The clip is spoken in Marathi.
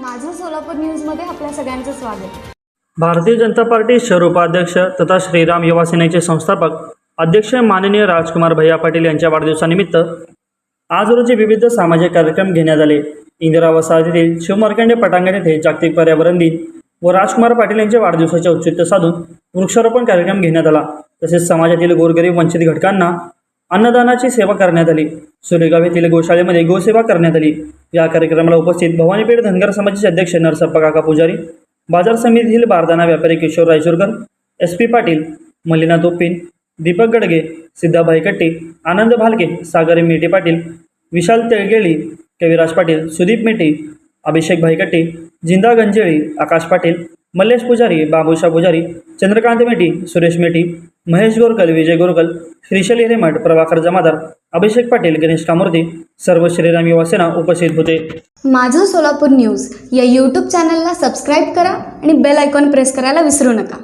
माझं सोलापूर न्यूजमध्ये आपल्या सगळ्यांचं स्वागत. भारतीय जनता पार्टी शहर उपाध्यक्ष तथा श्रीराम युवा सेनेचे संस्थापक अध्यक्ष माननीय राजकुमार भैया पाटील यांच्या वाढदिवसानिमित्त आज रोजी विविध सामाजिक कार्यक्रम घेण्यात आले. इंदिरा वसाहतीतील शिवमार्कंडे पटांगण येथे जागतिक पर्यावरण दिन व राजकुमार पाटील यांच्या वाढदिवसाचे औचित्य साधून वृक्षारोपण कार्यक्रम घेण्यात आला. तसेच समाजातील गोरगरीब वंचित घटकांना अन्नदानाची सेवा करण्यात आली. सुरेगाव येथील गोशाळेमध्ये गोसेवा करण्यात आली. या कार्यक्रमाला उपस्थित भवानीपेठ धनगर समाजाचे अध्यक्ष नरसप्पा काका पुजारी बाजार समितीतील बारदाना व्यापारी किशोर रायचूरकर एस पी पाटील मलिना तोपिन दीपक गडगे सिद्धाभाई कट्टे आनंद भालके सागर मेटे पाटील विशाल तेळगेळी कविराज पाटील सुदीप मेटे अभिषेक भाईकट्टी जिंदा गंजेळी आकाश पाटील मल्लेश पुजारी बाबूशा पुजारी चंद्रकांत मेटी सुरेश मेटी महेश गोरकल विजय गोरकल श्रीशल हिरेमठ प्रभाकर जमादार अभिषेक पाटील गणेश कामूर्ती सर्व श्रीराम युवा सेना उपस्थित होते. माझं सोलापूर न्यूज या यूट्यूब चॅनलला सबस्क्राईब करा आणि बेल आयकॉन प्रेस करायला विसरू नका.